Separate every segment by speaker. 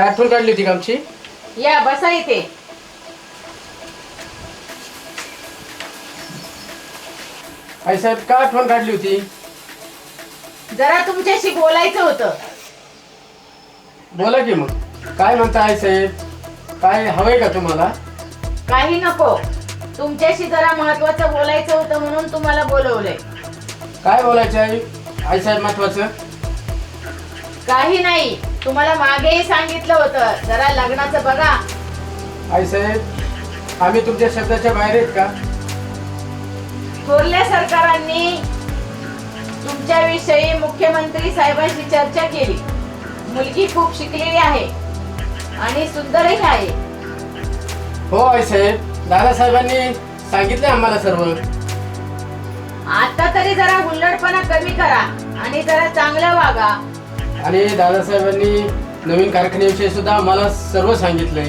Speaker 1: काय आठवण काढली होती का आमची?
Speaker 2: या बसा इथे.
Speaker 1: आई साहेब का आठवण काढली होती?
Speaker 2: जरा तुमच्याशी बोलायचं होतं.
Speaker 1: बोला की मग. काय म्हणता आई साहेब काय हवंय का तुम्हाला?
Speaker 2: काही नको. तुमच्याशी जरा महत्वाचं बोलायचं होतं म्हणून तुम्हाला बोलवलंय.
Speaker 1: काय बोलायचं आहे आई? साहेब महत्वाचं?
Speaker 2: काही नाही. तुम्हाला मागेही सांगितलं होतं. जरा लग्नाचं बघा.
Speaker 1: आई साहेब आम्ही तुमच्या शब्दाच्या बाहेर आहेत का?
Speaker 2: थोरल्या सरकारांनी. तुमच्याविषयी मुख्यमंत्री साहेबांशी चर्चा केली. मुलगी खूप शिकलेली आहे आणि सुंदरही आहे.
Speaker 1: हो आई साहेब. दादासाहेबांनी सांगितले आम्हाला सर्व.
Speaker 2: आता तरी जरा हुल्लडपणा कमी करा आणि जरा चांगलं वागा.
Speaker 1: आणि दादासाहेबांनी नवीन कारखान्याविषयी सुद्धा आम्हाला सर्व सांगितलंय.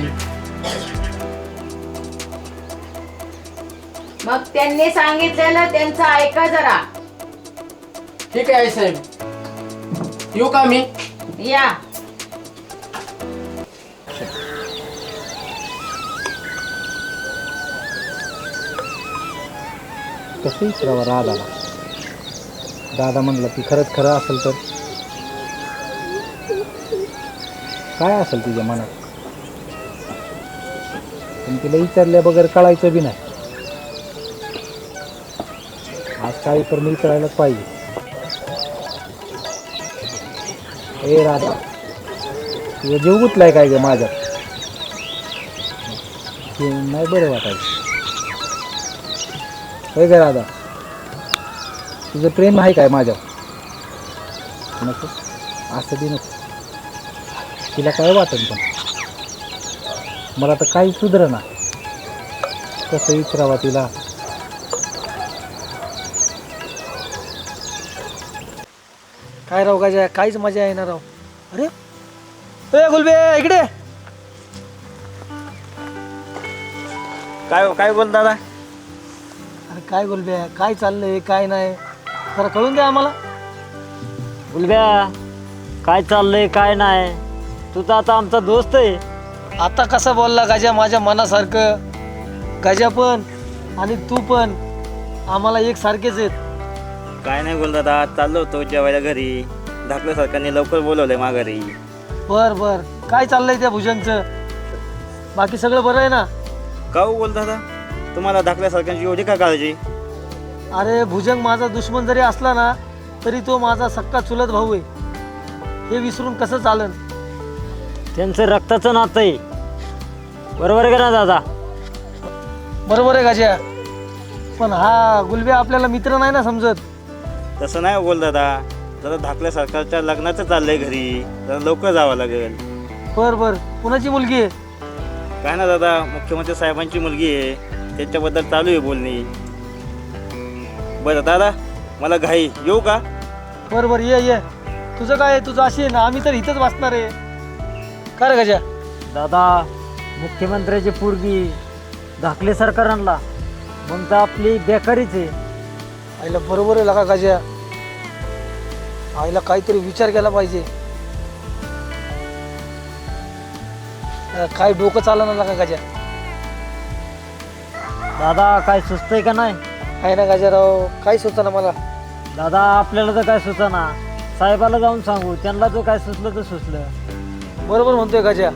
Speaker 2: मग त्यांनी सांगितलेलं त्यांचं ऐका जरा.
Speaker 1: ठीक आहे आई साहेब. येऊ का मी?
Speaker 2: या.
Speaker 3: कसं विचारावं राधाला दादा म्हणलं की खरंच खरं असेल तर. काय असेल तुझ्या मनात? पण तिला विचारल्या बगैर कळायचं बी नाही. आज काही तर मी विचारायलाच पाहिजे. ए राधा तुझं जीव गुतलाय काय ग माझ्यात ते नाही बरं वाटायचं. होय का राधा तुझं प्रेम आहे काय माझ्यावर? नको. असं बी नको. तिला काय वाटेल पण? मला तर काही सुधर ना कसं विचारावा तिला. काय राव गाजा काहीच मजा येणार राव. अरे? ए गुलबे इकडे.
Speaker 4: काय काय बोल दादा?
Speaker 3: अरे काय गुलबे काय चाललंय काय नाही? जरा कळून द्या आम्हाला.
Speaker 4: गुलब्या काय चाललंय काय नाही? तू तर आता आमचा दोस्त आहे.
Speaker 3: आता कसा बोलला गाजा माझ्या मनासारखं? गाजा पण आणि तू पण आम्हाला एक सारखेच आहेत.
Speaker 4: काय नाही बोल दादा चाललो होतो जेवायला घरी. धाकल्या सरकारने लवकर बोलवलंय माघारी.
Speaker 3: बर बर. काय चाललंय त्या भुजंगचं? बाकी सगळं बरं आहे ना?
Speaker 4: का हो बोल दादा? तुम्हाला धाकल्या सरकारची एवढी का काळजी?
Speaker 3: अरे भुजंग माझा दुश्मन जरी असला ना तरी तो माझा सक्का चुलत भाऊ आहे. हे विसरून कसं चालन?
Speaker 4: त्यांचं रक्ताचं नातं आहे. बरोबर आहे का ना दादा?
Speaker 3: बरोबर आहे गाजा पण हा गुलबे आपल्याला मित्र नाही ना समजत.
Speaker 4: तसं नाही हो बोल दादा. जरा धाकल्या सरकारच्या लग्नाचं चाललंय घरी. जरा लवकर जावं लागेल.
Speaker 3: बर बर. कुणाची मुलगी आहे?
Speaker 4: काय ना दादा मुख्यमंत्री साहेबांची मुलगी आहे. त्याच्याबद्दल चालू आहे बोलणी. बरं दादा मला घाई. येऊ का?
Speaker 3: बर बर. ये ये. तुझं काय आहे? तुझं अशी आहे ना आम्ही तर इथंच वाचणार आहे. का रे गजा?
Speaker 5: दादा मुख्यमंत्र्याची पोरगी धाकले सरकारांना मग तर आपली बेकारीच आहे.
Speaker 3: आईला बरोबर आहे लगा गजा. आईला काहीतरी विचार केला पाहिजे. अं, काय डोकं चालणार लगा गजा?
Speaker 5: दादा काय सुचतंय का नाही?
Speaker 3: आहे ना गजाराव काय सुचना मला.
Speaker 5: दादा आपल्याला तर काय सुचना. साहेबाला जाऊन सांगू त्यांना जो काय सुचलं तर सुचलं.
Speaker 3: बरोबर म्हणतोय गजा.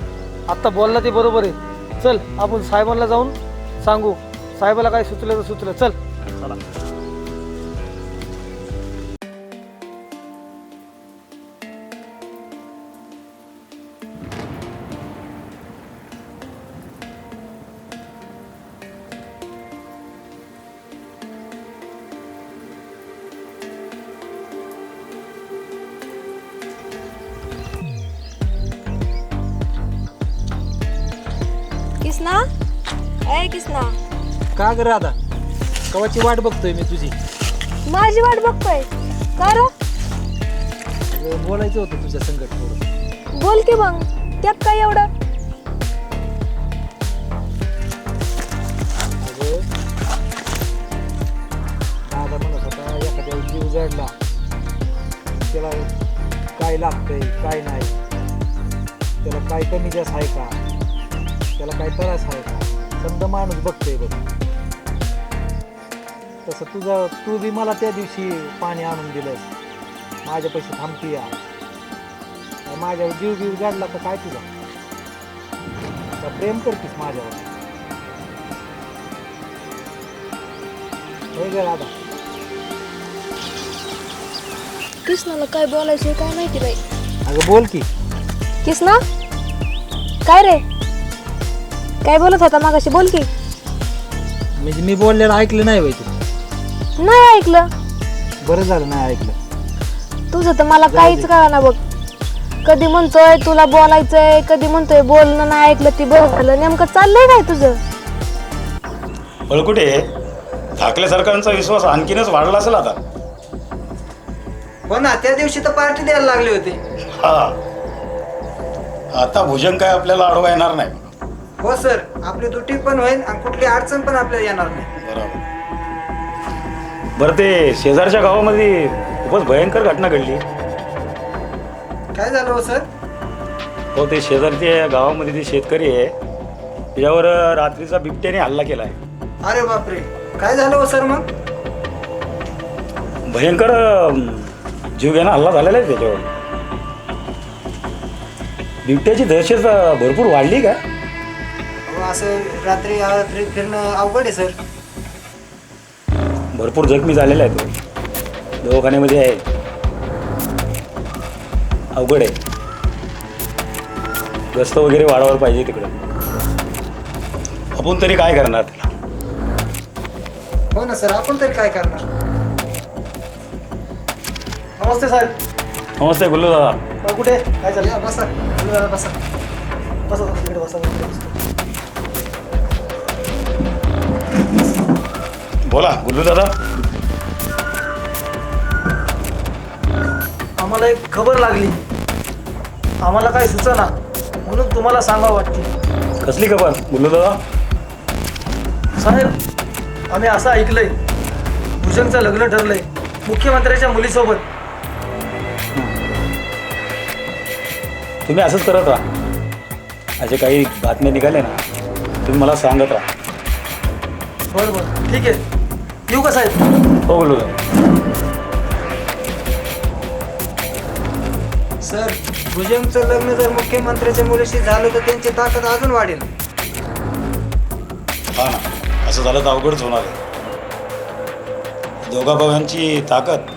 Speaker 3: आत्ता बोलला ते बरोबर आहे. चल आपण साहेबांना जाऊन सांगू. साहेबाला काय सुचलं तर सुचलं. चल.
Speaker 6: चला. ए किसना
Speaker 3: का ग राधा? कवाची वाट बघतोय मी तुझी.
Speaker 6: माझी वाट बघतोय. का रे?
Speaker 3: अगं, बोलायचं होतं तुझ्या संकट थोडं.
Speaker 6: बोल की मग. त्यात काय एवढं?
Speaker 3: अगं, दादा म्हणत होता एखाद्या जीव जडला. त्याला काय लागतंय काय नाही.
Speaker 7: त्याला काय कमी जास्त आहे का? त्याला काय त्रास आहे का? समजा माणूस बघतोय बघ. तसं तुझं तू बी मला त्या दिवशी पाणी आणून दिलंस. माझ्या पैसे थांबती या. माझ्यावर जीव जीव गाडला तर काय तुझा का प्रेम करतीस माझ्यावर. होय ग दादा
Speaker 6: कृष्णाला काय बोलायचं काय माहिती बाई?
Speaker 7: अगं बोल की.
Speaker 6: कृष्णा काय रे? काय बोलत होता मागाशी? बोल की.
Speaker 7: म्हणजे मी बोललेलं ऐकलं नाही बाई तू.
Speaker 6: नाही ऐकलं.
Speaker 7: बरं झालं नाही ऐकलं.
Speaker 6: तुझं तर मला काहीच कळा ना बघ. कधी म्हणतोय तुला बोलायचंय कधी म्हणतोय बोलणं नाही ऐकलं ती बरं झालं. नेमकं चाललंय काय तुझं?
Speaker 8: बळकुटे ठाकरे सरकारचा विश्वास आणखीनच वाढला असेल आता.
Speaker 9: हो ना त्या दिवशी तर पार्टी द्यायला लागले होते.
Speaker 8: हा. आता भुजंग काय आपल्याला अडवा येणार नाही.
Speaker 9: हो सर. आपली दुटी पण होईल आणि कुठली अडचण पण आपल्याला येणार नाही.
Speaker 8: बरोबर. बरं ते शेजारच्या गावामध्ये खूपच भयंकर घटना घडली.
Speaker 9: काय झालं हो सर?
Speaker 8: हो ते शेजारच्या गावामध्ये ते शेतकरी आहे त्याच्यावर रात्रीचा बिबट्याने हल्ला केला आहे
Speaker 9: अरे बापरे. काय झालं हो सर मग?
Speaker 8: भयंकर अं, जीवघेणा हल्ला झालेला आहे त्याच्यावर. बिबट्याची दहशत अं, भरपूर वाढली का?
Speaker 9: असं रात्री रात्री फिरणं अवघड आहे सर
Speaker 8: भरपूर जखमी झालेला आहे तो दवाखान्यामध्ये आहे. अवघड आहे. गस्त वगैरे वाढवायला पाहिजे तिकडं. आपण तरी काय करणार त्याला?
Speaker 9: हो ना सर आपण तरी काय करणार?
Speaker 4: नमस्ते साहेब
Speaker 8: नमस्ते गुल्लू दादा.
Speaker 4: कुठे? काय चाललं
Speaker 9: या, बसा.
Speaker 4: बसा बसा बसा तिकडे बसा.
Speaker 8: बोला गुल्लू दादा.
Speaker 10: आम्हाला एक खबर लागली. आम्हाला काय सुचना? म्हणून तुम्हाला सांगावं वाटते.
Speaker 8: कसली खबर गुल्लू दादा?
Speaker 10: साहेब आम्ही असं ऐकलंय. भुजंगचं लग्न ठरलंय. मुख्यमंत्र्याच्या मुलीसोबत.
Speaker 8: तुम्ही असंच करत राहा. असे काही बातम्या निघाल्या ना तुम्ही मला सांगत राहा.
Speaker 10: बरं बरं. ठीक आहे. येऊ का साहेब?
Speaker 8: हो दादा
Speaker 9: सर भुजंगचं लग्न जर मुख्यमंत्र्याच्या मुलीशी झालं तर त्यांची ताकद अजून वाढेल.
Speaker 8: हा ना. असं झालं तर अवघडच होणार आहे. दोघा भावांची ताकद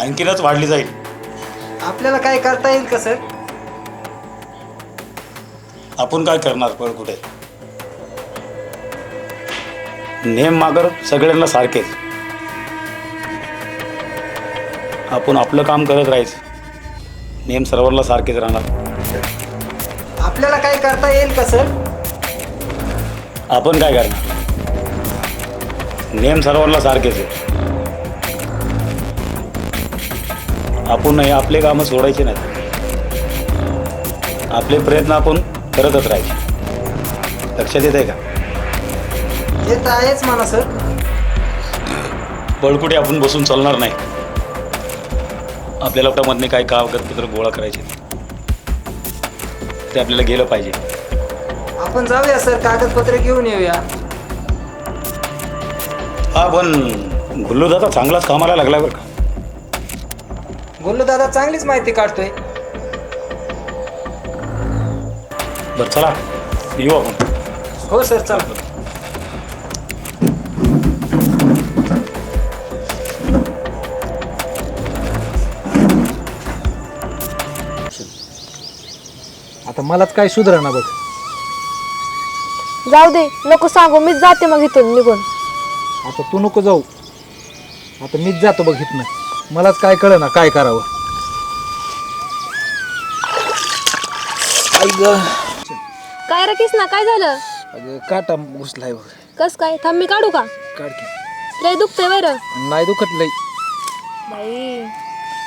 Speaker 8: आणखीनच वाढली जाईल.
Speaker 9: आपल्याला काय करता येईल का सर?
Speaker 8: आपण काय करणार पण कुठे? नेम मागर सगळ्यांना सारखेच. आपण आपलं काम करत राहायचं. नेम सर्वांना सारखेच राहणार.
Speaker 9: आपल्याला काय करता येईल का सर?
Speaker 8: आपण काय करणार? नेम सर्वांना सारखेच आहे. आपण हे आपले कामं सोडायचे नाहीत. आपले प्रयत्न आपण करतच राहायचे. लक्षात येत आहे का?
Speaker 9: हे तर आहेच म्हणा सर.
Speaker 8: बळकुटे आपण बसून चालणार नाही. आपल्याला त्यामधने काय कागदपत्र गोळा करायचे. ते आपल्याला गेलं पाहिजे.
Speaker 9: आपण जाऊया सर. कागदपत्र घेऊन येऊया.
Speaker 8: हा पण गुल्लू दादा चांगलाच कामाला लागला बरं का?
Speaker 9: गोल्लू दादा चांगलीच माहिती काढतोय.
Speaker 8: बरं चला. येऊ आपण.
Speaker 9: हो सर. चला.
Speaker 7: मलाच काय सुधारणा बघ.
Speaker 6: जाऊ दे नको सांगू मीच जाते मग इथून निघून.
Speaker 7: आता तू नको जाऊ. आता मीच जातो बघ इथनं. मलाच काय कळ ना काय करावं. आई ग.
Speaker 6: काय रे किसना काय झालं?
Speaker 7: अगं काटा घुसलाय बघ.
Speaker 6: कस काय? थांब मी काढू का?
Speaker 7: काढ की.
Speaker 6: लय दुखतंय बरं
Speaker 7: नाही दुखत लई.
Speaker 6: बाई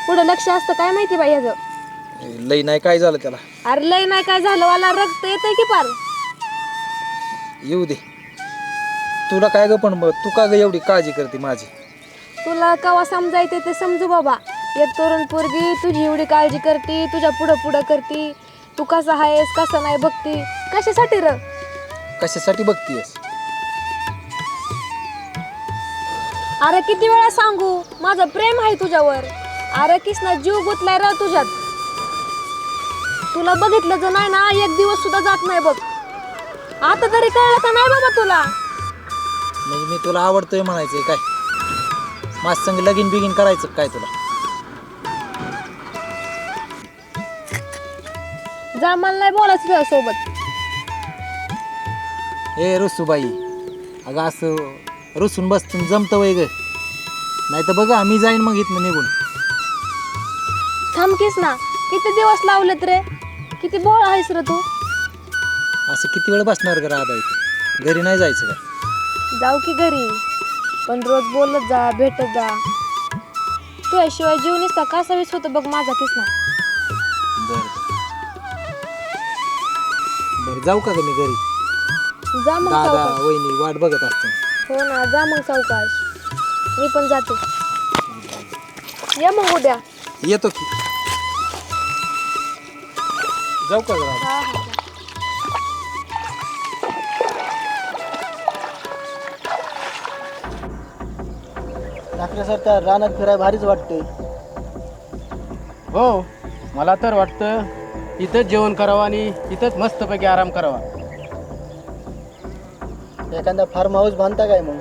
Speaker 6: पुढं लक्ष असतं काय माहिती बाई ह्याचं
Speaker 7: लई नाही काय झालं त्याला?
Speaker 6: अरे लय नाही काय झालं मला रक्त येतंय की पार?
Speaker 7: येऊ दे तुला काय ग पण मग तू का ग एवढी काळजी करते माझी?
Speaker 6: तुला कवा समजायचं ते समजू बाबा. एक तरुण पोरगी तुझी एवढी काळजी करते तुझ्या पुढं पुढं करते. तू कसा आहेस कसा नाही बघती. कशासाठी र?
Speaker 7: कशासाठी बघतीयस?
Speaker 6: अरे किती वेळा सांगू माझं प्रेम आहे तुझ्यावर. अरे किसना जीव गुतलाय र तुझ्यात. तुला बघितलं जर नाही ना एक दिवस सुद्धा जात नाही बघ. आता तरी कळलं का नाही बाबा तुला?
Speaker 7: म्हणजे मी तुला आवडतोय म्हणायचंय काय? माझ संग लगीन बिगीन करायचं काय तुला?
Speaker 6: जा मला नाही बोलायचं तुझ्यासोबत
Speaker 7: ए रुसूबाई अगं असं रुसून बसतून जमतं वय ग. नाही तर बघा मी जाईन मग इथनं निघून.
Speaker 6: थांबकीस ना किती दिवस लावलेत रे? किती बोळ आहेस रे तू?
Speaker 7: असं किती वेळ बसणार ग राधा इथे? घरी नाही जायचं का?
Speaker 6: जाऊ की घरी. पण रोज बोलत जा भेटत जा. तुझ्याशिवाय जीव निसता कसा वीस होतो बघ माझा किसना
Speaker 7: बरं. बरं जाऊ का ग मी घरी?
Speaker 6: जा मग
Speaker 7: दादा
Speaker 6: सावकाश.
Speaker 7: वहिनी वाट बघत असते
Speaker 6: हो ना जा मग सावकाश. मी पण जाते. या मग उद्या.
Speaker 7: येतो की. जाऊ का राधा
Speaker 6: हा. हा
Speaker 10: रानात फिराय भारीच वाटते
Speaker 1: हो मला तर वाटतं इथंच जेवण करावं आणि इथंच मस्तपैकी आराम करावा.
Speaker 10: एखादा फार्म हाऊस बांधता काय मग?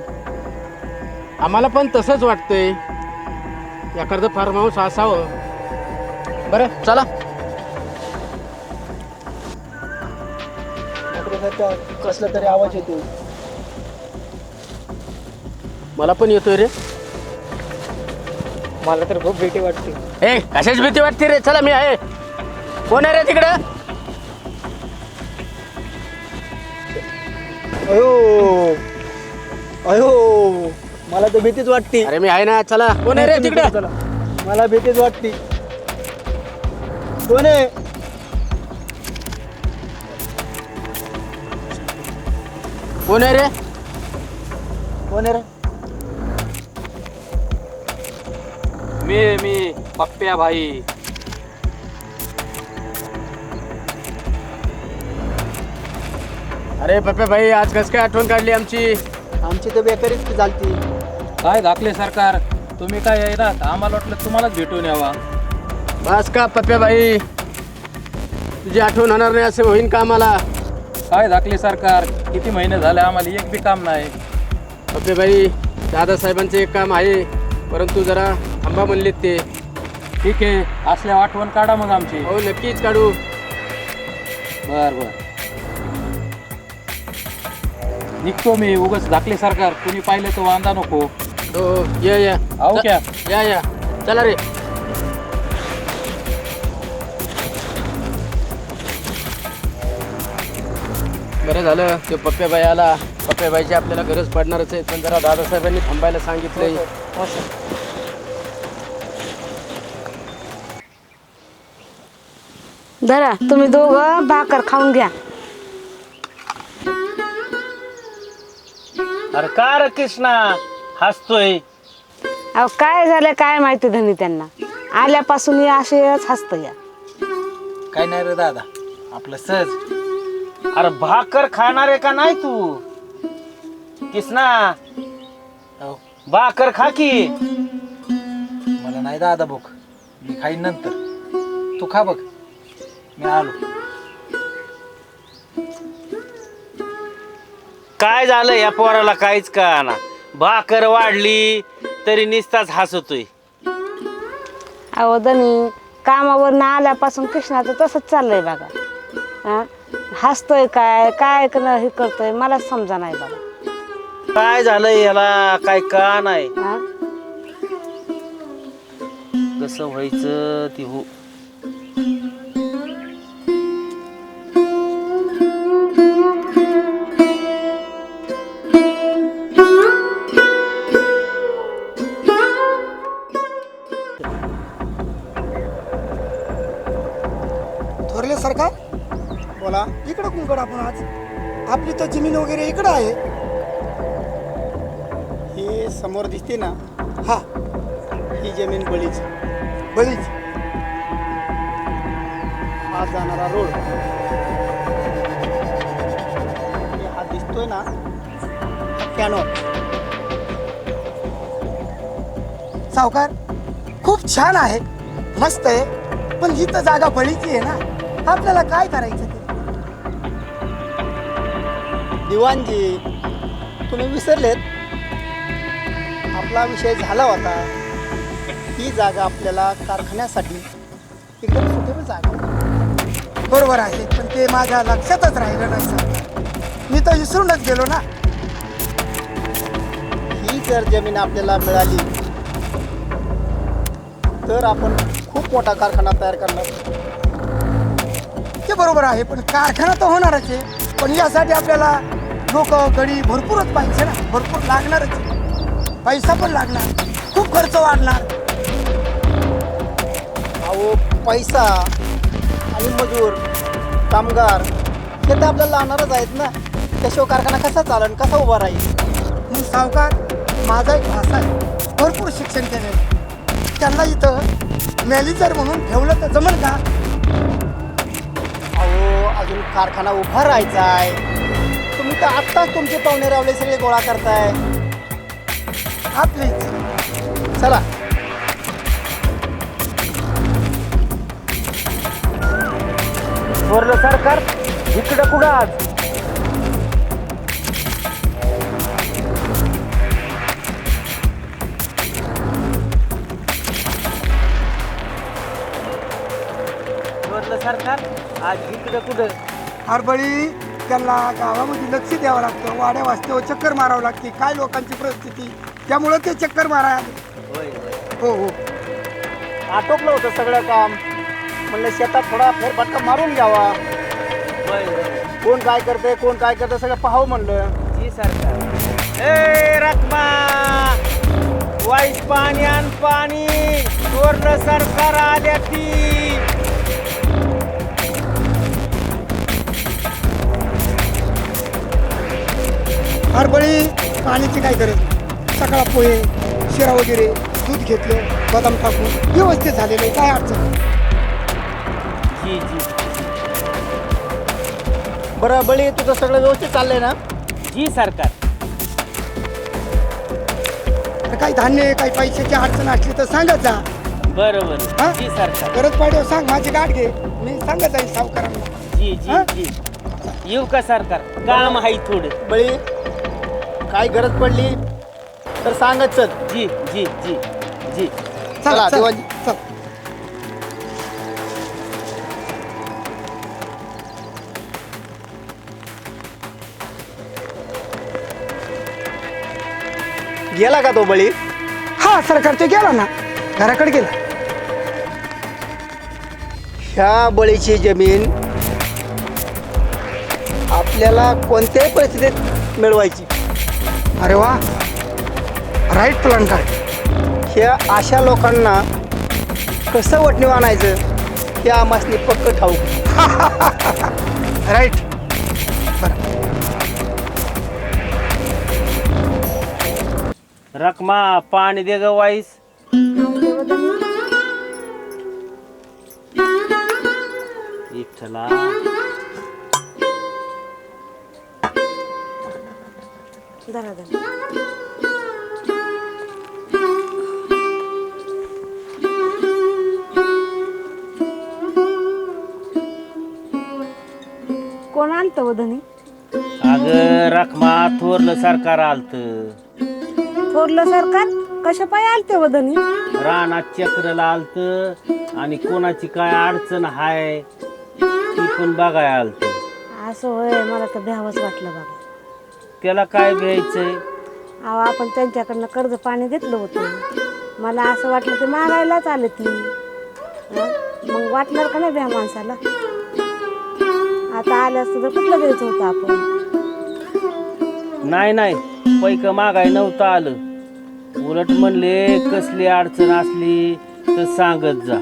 Speaker 1: आम्हाला पण तसंच वाटतंय. एखादं फार्म हाऊस असावं. बरं चला.
Speaker 10: कसला तरी आवाज येतो
Speaker 1: मला पण येतोय रे.
Speaker 10: मला तर खूप भीती वाटते.
Speaker 1: ए कशाच भीती वाटते रे? चला मी आहे. कोण आहे रे तिकडं?
Speaker 10: अयो अयो मला तर भीतीच वाटते.
Speaker 1: अरे मी आहे ना चला. कोण आहे रे तिकडं?
Speaker 10: मला भीतीच वाटते. कोण आहे?
Speaker 1: कोण आहे रे?
Speaker 10: कोण आहे रे?
Speaker 8: मी मी पप्प्या भाई
Speaker 1: अरे पप्पे भाई आज कस काय आठवण काढली आमची?
Speaker 10: आमची तर बेकारीच चालती
Speaker 8: काय दाखले सरकार? तुम्ही काय येणार आम्हाला वाटलं तुम्हालाच भेटून यावा.
Speaker 1: बस का पप्प्या भाई तुझी आठवण होणार नाही असं होईन का आम्हाला?
Speaker 8: काय दाखले सरकार? किती महिने झाले आम्हाला एक बी काम नाही.
Speaker 1: पप्पे भाई दादासाहेबांचं एक काम आहे. परंतु जरा थांबा म्हणलेत ते.
Speaker 8: ठीक आहे असल्या आठवण काढा मग आमची.
Speaker 1: हो नक्कीच काढू.
Speaker 8: बर बर. निघतो मी उगाच दाखले सरकार कुणी पाहिलं तर वांदा नको.
Speaker 1: हो. या या.
Speaker 8: आहो क्या?
Speaker 1: या या. चला रे. बरं झालं. ते पप्प्याबाई आला पप्प्याबाईची आपल्याला गरज पडणारच आहे. पण जरा दादासाहेबांनी थांबायला सांगितलंय.
Speaker 11: धरा तुम्ही दोघं भाकर खाऊन घ्या.
Speaker 12: अरे का रे कृष्णा? हसतोय.
Speaker 11: अहो काय झालं काय माहिती धनी त्यांना. आल्यापासून हे असेच हसत या.
Speaker 7: काय नाही रे दादा. आपलं सहज.
Speaker 12: अरे भाकर खाणार आहे का नाही तू? कृष्णा
Speaker 7: हो
Speaker 12: भाकर खा की.
Speaker 7: मला नाही दादा भूक. मी खाईन नंतर. तू खा बघ. मी आलो.
Speaker 12: काय झालं या पोराला काहीच ना भाकर वाढली तरी निसताच हसतोय.
Speaker 11: अहो धनी कामावर ना आल्यापासून कृष्णाचं तसंच चाललंय बघा. हा? हसतोय काय? काय करणं हे करतोय? मलाच समजा नाही बघा
Speaker 12: काय झालं याला? काय का नाही?
Speaker 11: हा?
Speaker 12: कसं व्हायचं ती हो
Speaker 13: तर जमीन वगैरे इकडं आहे. हे समोर दिसते ना? हा. ही जमीन बळीच. बळीच. आज जाणारा रोड. हा दिसतोय ना? कॅनॉट सावकार खूप छान आहे. मस्त आहे. पण जिथं जागा बळीची आहे ना. आपल्याला काय करायचं? दिवाणजी तुम्ही विसरलेत. आपला विषय झाला होता. ही जागा आपल्याला कारखान्यासाठी एकदम सुटेबल जागा. बरोबर आहे पण ते माझ्या लक्षातच राहिलं नाही सर. मी तर विसरूनच गेलो ना. ही जर जमीन आपल्याला मिळाली तर आपण खूप मोठा कारखाना तयार करणार. ते बरोबर आहे पण कारखाना तर होणारच आहे. पण यासाठी आपल्याला लोक गडी भरपूरच पाहिजे ना. भरपूर लागणारच. पैसा पण लागणार. खूप खर्च वाढणार. अहो पैसा आणि मजूर कामगार हे तर आपल्याला लागणारच आहेत ना. त्याशिवाय कारखाना कसा चालन कसा उभा राहील? मग सावकार माझा एक भाषा आहे. भरपूर शिक्षण केलेलं त्यांना इथं मॅनेजर म्हणून ठेवलं तर जमल का? अहो अजून कारखाना उभा राहायचा आहे. तर आत्ताच तुमचे पाहुणे रावले सगळे गोळा करताय? हा प्लीज चला.
Speaker 12: थोरलं सरकार इकडं कुठं आज? थोरलं सरकार आज इकडं कुठं?
Speaker 13: हरबळी. त्यांना गावामध्ये लक्ष द्यावं लागतं वाड्या वाजतेवर चक्कर मारावं लागते. काय लोकांची परिस्थिती? त्यामुळं ते चक्कर आले. हो हो. आटोपलं होतं सगळं काम. म्हणलं शेतात थोडा फेरफटका मारून घ्यावा. कोण काय करते कोण काय करते सगळं पाहावं म्हणलं.
Speaker 12: जी सरकार. ए रत्मा वाईस पाणी आण पाणी. सरकार आल्या ती
Speaker 13: हरबळी पाण्याची काय गरज? सकाळ पोहे शिरा वगैरे दूध घेतलं बदाम टाकून व्यवस्थित झालेलं आहे. काय अडचण.
Speaker 12: जी जी.
Speaker 13: बरं बळी तुझं सगळं व्यवस्थित चाललंय ना?
Speaker 12: जी सरकार.
Speaker 13: तर काही धान्य काही पैशाची अडचण असली तर सांगत जा.
Speaker 12: बरोबर.
Speaker 13: हा?
Speaker 12: जी सरकार.
Speaker 13: गरज पाड्यावर सांग. माझी गाठ घे. मी सांगत जाईल सावकारांना.
Speaker 12: जी जी? जी. येऊ का सरकार? काम आहे थोडं.
Speaker 13: बळी काय गरज पडली तर सांगत चल.
Speaker 12: जी जी जी जी.
Speaker 13: चला
Speaker 9: चल
Speaker 13: गेला का तो बळी? हा सरकार तो गेला ना. घराकडे गेला. ह्या बळीची जमीन आपल्याला कोणत्याही परिस्थितीत मिळवायची. अरे वा. राईट प्लॅन काय ह्या अशा लोकांना कसं वटणी आणायचं? हे आमासनी पक्क ठाऊक. राईट
Speaker 12: रकमा पाणी दे ग वाईस. इथला
Speaker 11: धरा धरा. कोण आणतं वधनी
Speaker 12: अग रकमा थोरलं सरकार आलत.
Speaker 11: थोरलं सरकार? कशा पाय आलते वधनी
Speaker 12: रानात चक्र आलत आणि कोणाची काय अडचण हाय ती पण बघाय आलत.
Speaker 11: असं होय मला तर भ्यावंच वाटलं बाबा.
Speaker 12: त्याला काय घ्यायचंय?
Speaker 11: अहो आपण त्यांच्याकडनं कर्ज पाणी घेतलं होतं. मला असं वाटलं ते मागायलाच आलं ती. हं? मग वाटणार का नाही भ्या माणसाला? आता आलं असतं तर कुठलं द्यायचं होतं आपण?
Speaker 12: नाही नाही. पैक मागाय नव्हतं आलं. उलट म्हणले कसली अडचण असली तर सांगत जा.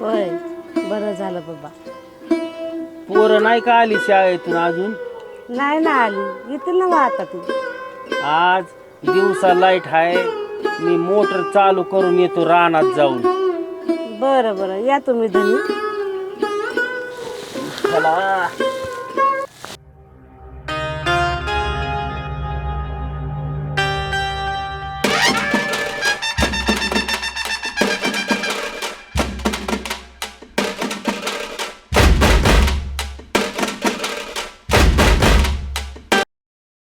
Speaker 11: होय. बरं झालं बाबा.
Speaker 12: पोरं नाही का आली शाळेतून अजून?
Speaker 11: नाही ना आली. येतील ना मग आता ती.
Speaker 12: आज दिवसा लाइट आहे मी मोटर चालू करून येतो रानात जाऊन.
Speaker 11: बरं बरं. या तुम्ही धनी.
Speaker 6: चला.